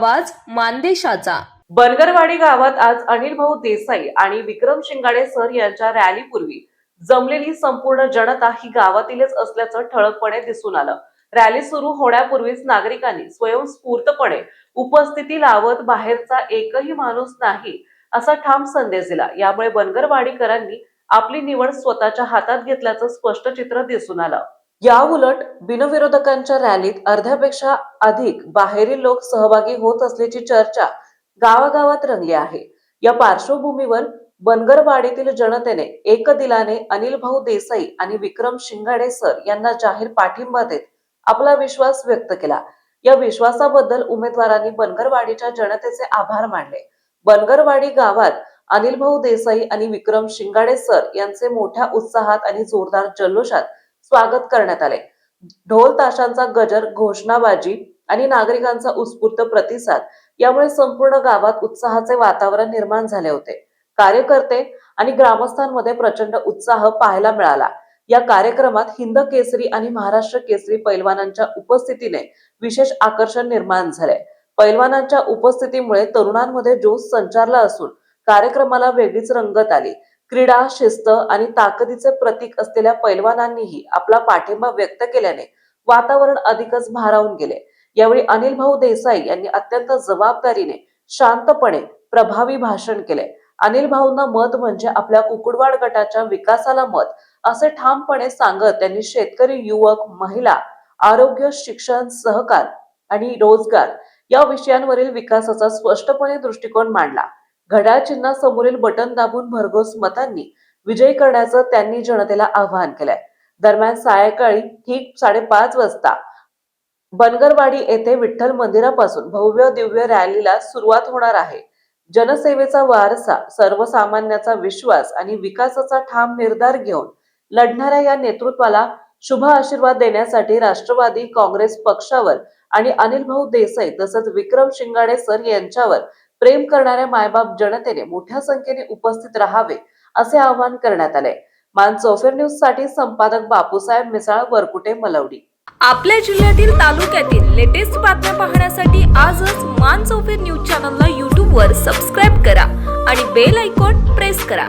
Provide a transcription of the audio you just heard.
आवाज मानदेशाचा. बनगरवाडी गावात आज अनिल भाऊ देसाई आणि विक्रम शिंगाडे सर यांच्या रॅलीपूर्वी जमलेली संपूर्ण जनता ही गावातीलच असल्याचं ठळकपणे दिसून आलं. रॅली सुरू होण्यापूर्वीच नागरिकांनी स्वयंस्फूर्तपणे उपस्थिती लावत बाहेरचा एकही माणूस नाही असा ठाम संदेश दिला. यामुळे बनगरवाडीकरांनी आपली निवड स्वतःच्या हातात घेतल्याचं स्पष्ट चित्र दिसून आलं. या उलट बिनविरोधकांच्या रॅलीत अर्ध्यापेक्षा अधिक बाहेरील लोक सहभागी होत असल्याची चर्चा गावागावात रंगली आहे. या पार्श्वभूमीवर बनगरवाडीतील जनतेने एकदिलाने अनिल भाऊ देसाई आणि विक्रम शिंगाडे सर यांना जाहीर पाठिंबा देत आपला विश्वास व्यक्त केला. या विश्वासाबद्दल उमेदवारांनी बनगरवाडीच्या जनतेचे आभार मानले. बनगरवाडी गावात अनिल भाऊ देसाई आणि विक्रम शिंगाडे सर यांचे मोठ्या उत्साहात आणि जोरदार जल्लोषात स्वागत करण्यात आले. ढोल ताशांचा गजर घोषणाबाजी आणि नागरिकांचा उत्स्फूर्त प्रतिसाद यामुळे संपूर्ण गावात उत्साहाचे वातावरण निर्माण झाले होते. कार्यकर्ते आणि ग्रामस्थांमध्ये प्रचंड उत्साह पाहायला मिळाला. या कार्यक्रमात हिंद केसरी आणि महाराष्ट्र केसरी पैलवानांच्या उपस्थितीने विशेष आकर्षण निर्माण झाले. पैलवानांच्या उपस्थितीमुळे तरुणांमध्ये जोश संचारला असून कार्यक्रमाला वेगळीच रंगत आली. क्रीडा शिस्त आणि ताकदीचे प्रतीक असलेल्या पैलवानांनीही आपला पाठिंबा व्यक्त केल्याने वातावरण अधिकच भारावून गेले. यावेळी अनिल भाऊ देसाई यांनी अत्यंत जबाबदारीने शांतपणे प्रभावी भाषण केले. अनिल भाऊंना मत म्हणजे आपल्या कुकुडवाड गटाच्या विकासाला मत असे ठामपणे सांगत त्यांनी शेतकरी युवक महिला आरोग्य शिक्षण सहकार आणि रोजगार या विषयांवरील विकासाचा स्पष्टपणे दृष्टिकोन मांडला. घड्याळ चिन्हासमोरील बटन दाबून भरघोस मतांनी विजयी करण्याचं त्यांनी जनतेला आवाहन केलंय. दरम्यान सायंकाळी ठीक साडेपाच वाजता बनगरवाडी येथे विठ्ठल मंदिरापासून भव्य दिव्य रॅलीला सुरुवात होणार आहे. जनसेवेचा वारसा सर्वसामान्याचा विश्वास आणि विकासाचा ठाम निर्धार घेऊन लढणाऱ्या या नेतृत्वाला शुभ आशीर्वाद देण्यासाठी राष्ट्रवादी काँग्रेस पक्षावर आणि अनिल भाऊ देसाई तसंच विक्रम शिंगाडे सर यांच्यावर प्रेम करणाऱ्या मायबाप जनतेने मोठ्या संख्येने उपस्थित राहावे असे आवाहन करण्यात आले. मान चौफेर न्यूजसाठी संपादक बापूसाहेब मिसाळ वरकुटे मलवडी. आपल्या जिल्ह्यातील तालुक्यातील लेटेस्ट बातम्या पाहण्यासाठी आजच मान चौफेर न्यूज चॅनलला यूट्यूबवर सबस्क्राईब करा आणि बेल आयकॉन प्रेस करा.